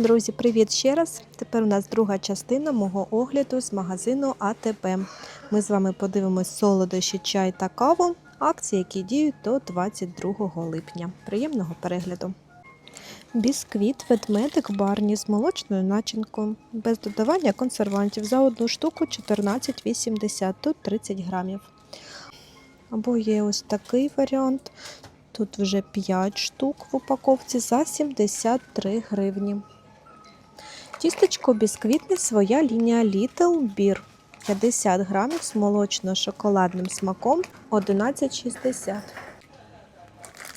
Друзі, привіт ще раз! Тепер у нас друга частина мого огляду з магазину АТБ. Ми з вами подивимось солодощі, чай та каву, акції, які діють до 22 липня. Приємного перегляду! Бісквіт ведмедик барні з молочною начинкою, без додавання консервантів за одну штуку 14,80, тут 30 грамів. Або є ось такий варіант. Тут вже 5 штук в упаковці за 73 гривні. Тістечко бісквітне своя лінія Little Beer. 50 грамів з молочно-шоколадним смаком 11,60.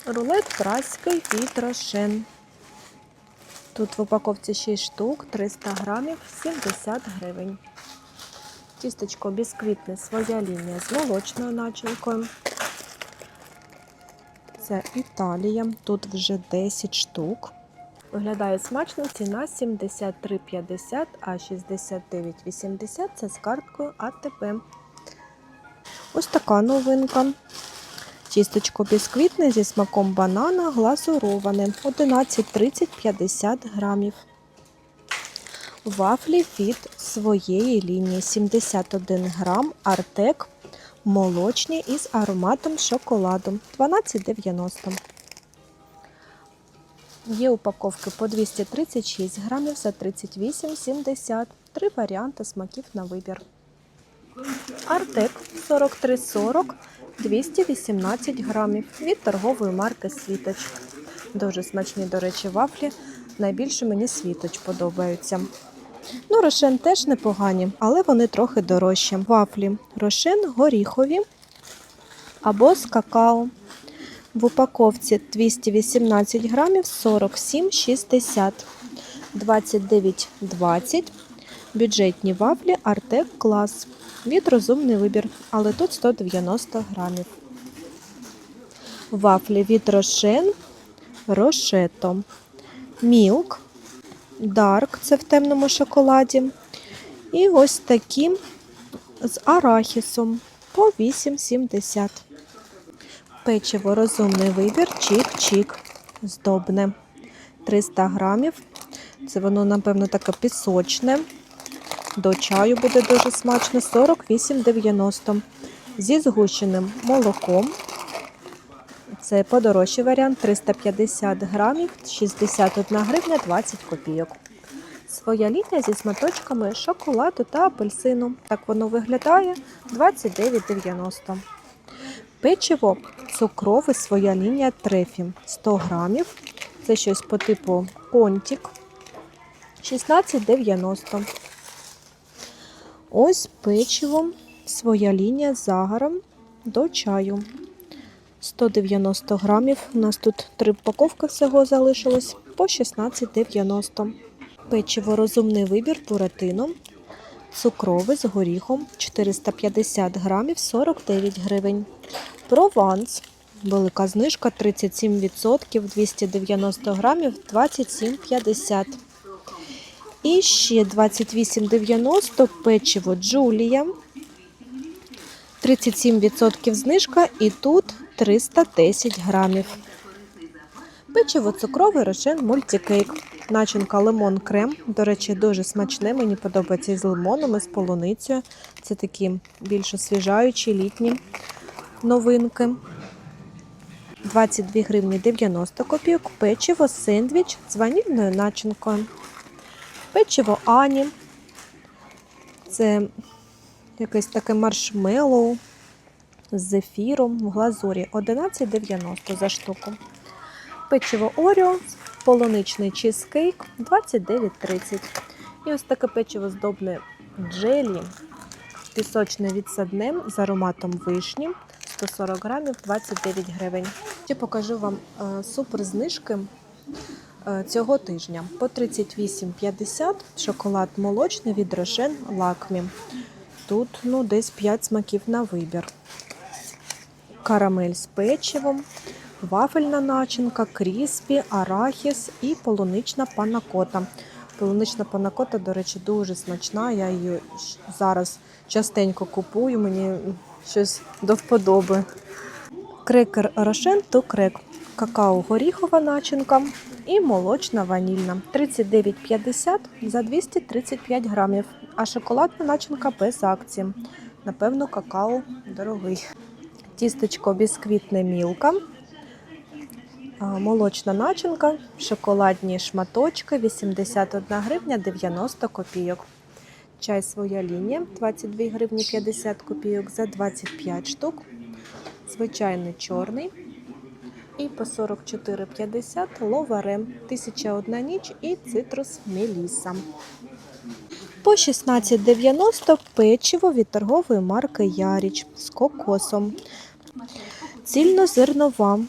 Рулет праський від Рошен. Тут в упаковці 6 штук, 300 грамів, 70 гривень. Тістечко бісквітне своя лінія з молочною начинкою. Це Італія. Тут вже 10 штук. Виглядає смачно, ціна 73,50, а 69,80 це з карткою АТП. Ось така новинка. Тістечко бісквітне зі смаком банана глазуроване 11,30-50 грамів. Вафлі від своєї лінії 71 грам Артек молочні із ароматом шоколаду 12,90. Є упаковки по 236 грамів за 38,70. Три варіанти смаків на вибір. Артек 43,40 218 грамів від торгової марки Світоч. Дуже смачні, до речі, вафлі. Найбільше мені світоч подобаються. Ну, рошен теж непогані, але вони трохи дорожчі. Вафлі рошен горіхові або з какао. В упаковці 218 грамів 47,60, 29,20. Бюджетні вафлі Артек Клас. Від розумний вибір, але тут 190 грамів. Вафлі від Рошен Рошето. Мілк Дарк, це в темному шоколаді. І ось такі з арахісом по 8,70. Печиво розумний вибір, чік-чік, здобне. 300 грамів. Це воно, напевно, таке пісочне. До чаю буде дуже смачно. 48,90. Зі згущеним молоком. Це подорожчий варіант 350 грамів, 61 гривня 20 копійок. Своя лінія зі сматочками шоколаду та апельсину. Так воно виглядає 29,90. Печиво цукрове своя лінія трефі 100 грамів. Це щось по типу контік 16,90. Ось печиво своя лінія з загаром до чаю. 190 грамів. У нас тут три упаковки всього залишилось по 16,90. Печиво розумний вибір буратино. Цукрове з горіхом 450 грамів 49 гривень. Прованс. Велика знижка 37%, 290 грамів 27,50. І ще 28,90 печиво Джулія. 37% знижка і тут 310 грамів. Печиво цукровий рошен мультикейк. Начинка лимон крем. До речі, дуже смачне. Мені подобається із лимоном, і з полуницею. Це такі більш освіжаючі літні новинки. 22 гривні 90 копійок. Печиво сендвіч з ванільною начинкою. Печиво Ані. Це якесь таке маршмеллоу з зефіром в глазурі 11,90 за штуку. Печиво Оріо, полуничний чизкейк 29,30. І ось таке печиво здобне джелі, пісочне відсадне з ароматом вишні 140 грамів 29 гривень. Ще покажу вам е, супер знижки е, цього тижня. По 38,50 шоколад молочний від Рошен Лакмі. Тут ну, десь 5 смаків на вибір карамель з печивом, вафельна начинка, кріспі, арахіс і полунична панакота. Полунична панакота, до речі, дуже смачна. Я її зараз частенько купую, мені щось до вподоби. Крекер Рошен то крек. какао-горіхова начинка і молочна ванільна. 39,50 за 235 грамів. А шоколадна начинка без акції. Напевно, какао дорогий. Тістечко бісквітне мілка. Молочна начинка, шоколадні шматочки 81 гривня 90 копійок. Чай своя лінія 22 гривні 50 копійок за 25 штук. Звичайний чорний. І по 44,50 ловарем 1001 ніч і цитрус Меліса. По 16,90 печиво від торгової марки Яріч з кокосом. Цільнозернова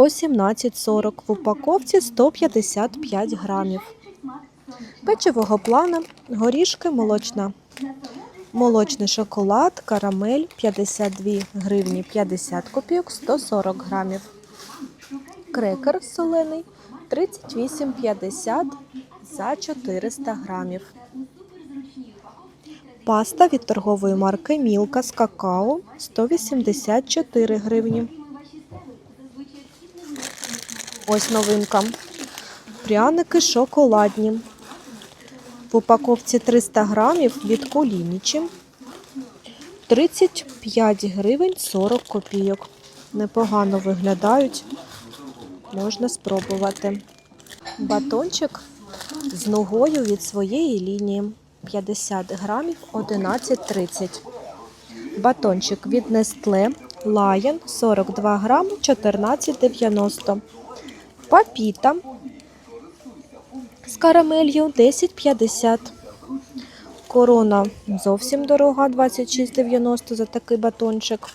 по 17,40 в упаковці 155 грамів. Печиво плана, горішки молочна. Молочний шоколад, карамель 52 гривні 50 копійок 140 грамів. Крекер солений 38,50 за 400 грамів. Паста від торгової марки Мілка з какао 184 гривні. Ось новинка. Пряники шоколадні. В упаковці 300 грамів від Кулінічі. 35 гривень 40 копійок. Непогано виглядають. Можна спробувати. Батончик з ногою від своєї лінії. 50 грамів 11,30. Батончик від Nestle Lion 42 грами 14,90. Папіта з карамелью 10,50. Корона зовсім дорога 26,90 за такий батончик.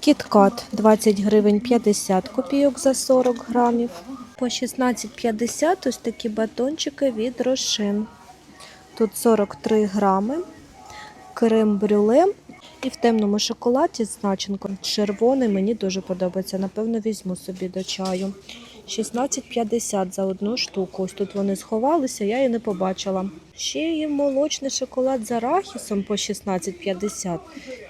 Кіткат 20 гривень 50 копійок за 40 грамів. По 16,50 ось такі батончики від Рошен. Тут 43 грами. Крем брюле і в темному шоколаді з начинком. Червоний мені дуже подобається. Напевно, візьму собі до чаю. 16,50 за одну штуку. Ось тут вони сховалися, я її не побачила. Ще є молочний шоколад з арахісом по 16,50.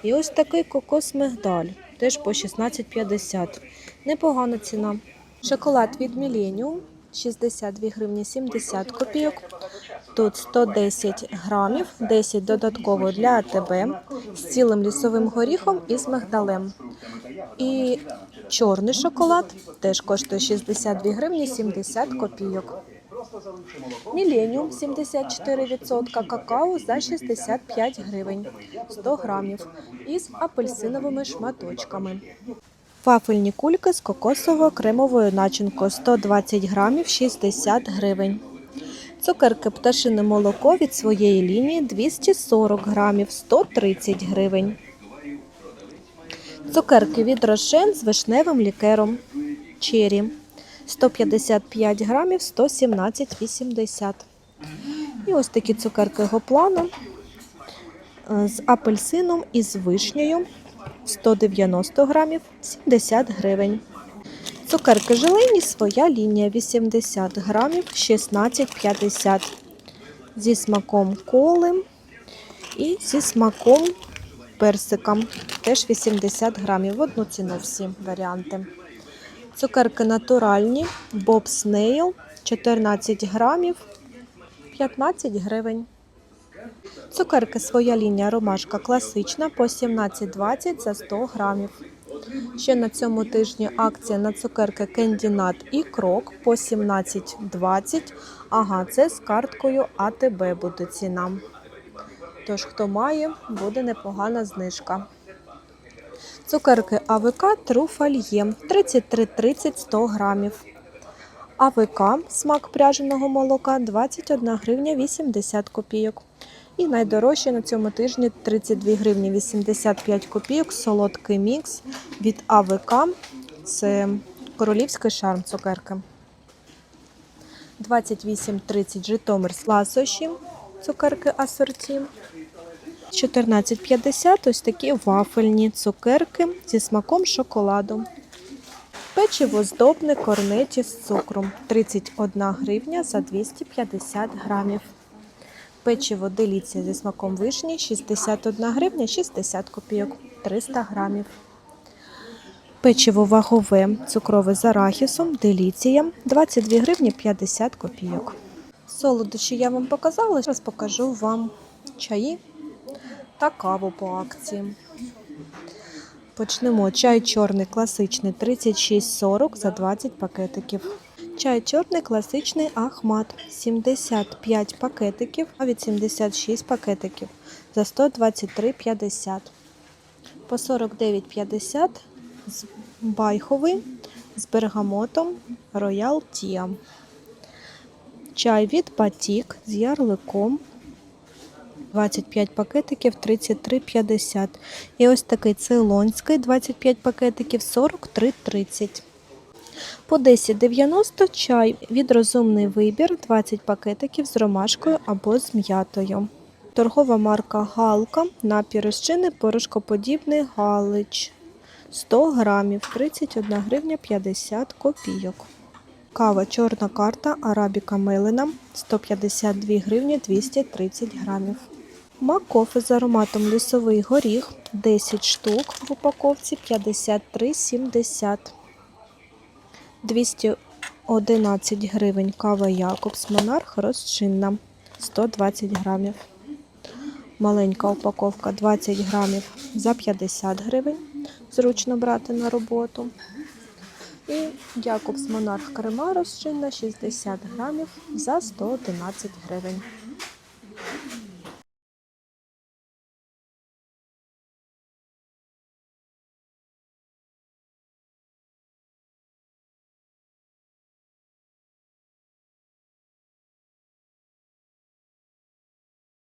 І ось такий кокос мигдаль, теж по 16,50. Непогана ціна. Шоколад від Millennium 62 гривні 70 копійок. Тут 110 грамів, 10 додатково для АТБ з цілим лісовим горіхом і з мигдалем. І чорний шоколад теж коштує 62 гривні 70 копійок. Міленіум 74% какао за 65 гривень 100 грамів із апельсиновими шматочками. Вафельні кульки з кокосово-кремовою начинкою 120 грамів 60 гривень. Цукерки пташине молоко від своєї лінії 240 грамів 130 гривень. Цукерки від Рошен з вишневим лікером Чері 155 грамів 117,80. І ось такі цукерки гоплану з апельсином і з вишнею 190 грамів 70 гривень. Цукерки желейні своя лінія 80 грамів 16,50 зі смаком коли і зі смаком персика теж 80 грамів. В одну ціну всі варіанти. Цукерки натуральні, Bob Snail 14 грамів 15 гривень. Цукерки своя лінія ромашка класична по 17,20 за 100 грамів. Ще на цьому тижні акція на цукерки Nut і Крок по 17,20. Ага, це з карткою АТБ буде ціна. Тож, хто має, буде непогана знижка. Цукерки АВК Труфальє 33,30 100 грамів. АВК смак пряженого молока 21 гривня 80 копійок. І найдорожче на цьому тижні 32 гривні 85 копійок. Солодкий мікс від АВК. Це королівський шарм цукерки. 28,30 Житомир ласощі цукерки асорті. 14,50 ось такі вафельні цукерки зі смаком шоколаду. Печиво здобне корнеті з цукром 31 гривня за 250 грамів. Печиво деліція зі смаком вишні 61 гривня 60 копійок 300 грамів. Печиво вагове цукрове з арахісом, деліція 22 гривні 50 копійок. Солодощі я вам показала, зараз покажу вам чаї та каву по акції. Почнемо. Чай чорний класичний 36,40 за 20 пакетиків. Чай чорний класичний Ахмат 75 пакетиків, а від 76 пакетиків за 123,50. По 49,50 з байховий з бергамотом Royal Tia. Чай від Батік з ярликом 25 пакетиків 33,50. І ось такий цейлонський 25 пакетиків 43,30. По 10,90 чай від розумний вибір 20 пакетиків з ромашкою або з м'ятою. Торгова марка Галка напій розчинний порошкоподібний Галич 100 грамів 31 гривня 50 копійок. Кава чорна карта Арабіка Мелена 152 гривні 230 грамів. Макофе з ароматом лісовий горіх 10 штук в упаковці 53,70. 211 гривень кава Якобс Монарх розчинна 120 грамів. Маленька упаковка 20 грамів за 50 гривень. Зручно брати на роботу. І Якобс Монарх крема розчинна 60 грамів за 111 гривень.